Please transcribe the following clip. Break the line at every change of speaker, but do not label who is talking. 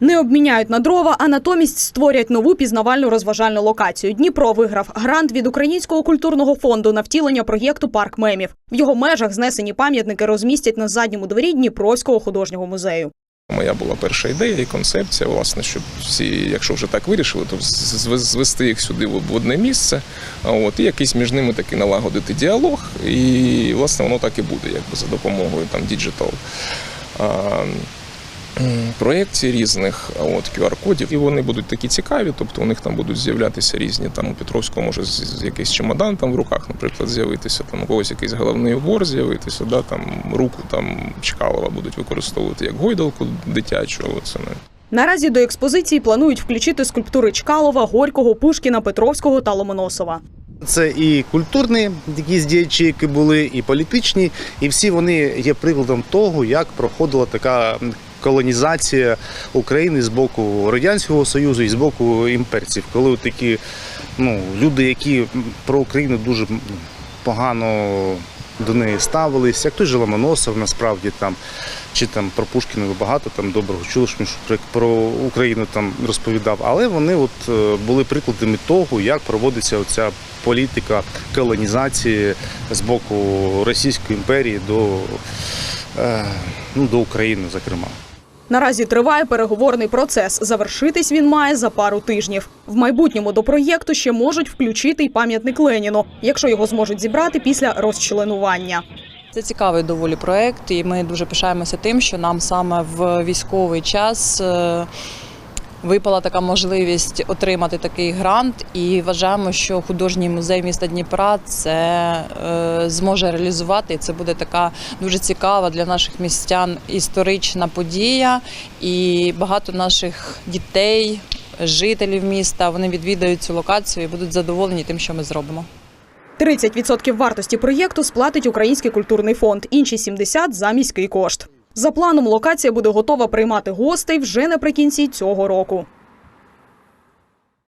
Не обміняють на дрова, а натомість створять нову пізнавальну розважальну локацію. Дніпро виграв грант від Українського культурного фонду на втілення проєкту Парк мемів. В його межах знесені пам'ятники розмістять на задньому дворі Дніпровського художнього музею.
Моя була перша ідея і концепція, власне, щоб всі, якщо вже так вирішили, то звести їх сюди в одне місце, от і якийсь між ними таки налагодити діалог, і власне воно так і буде, якби за допомогою там діджитал. Проєктів різних от QR-кодів, і вони будуть такі цікаві. Тобто у них там будуть з'являтися різні. Там у Петровського може з, з якийсь чемодан там в руках, наприклад, з'явитися. Там у когось якийсь головний убор з'явитися. Да, там руку там Чкалова будуть використовувати як гойдалку дитячу. Оце не.
Наразі до експозиції планують включити скульптури Чкалова, Горького, Пушкіна, Петровського та Ломоносова.
Це і культурні якісь діячі, які були, і політичні, і всі вони є прикладом того, як проходила така колонізація України з боку Радянського Союзу і з боку імперців, коли такі ну, люди, які про Україну дуже погано до неї ставились, як той же Ломоносов, насправді там. Чи там про Пушкіна ви багато там доброго чули, що про Україну там розповідав, але вони от е, були прикладами того, як проводиться оця політика колонізації з боку Російської імперії до, е, ну, до України, зокрема.
Наразі триває переговорний процес. Завершитись він має за пару тижнів. В майбутньому до проєкту ще можуть включити й пам'ятник Леніну, якщо його зможуть зібрати після розчленування.
Це цікавий доволі проект, і ми дуже пишаємося тим, що нам саме в військовий час е, випала така можливість отримати такий грант. І вважаємо, що художній музей міста Дніпра це е, зможе реалізувати. Це буде така дуже цікава для наших містян історична подія. І багато наших дітей, жителів міста, вони відвідають цю локацію і будуть задоволені тим, що ми зробимо.
30% вартості проєкту сплатить Український культурний фонд, інші 70% – за міський кошт. За планом, локація буде готова приймати гостей вже наприкінці цього року.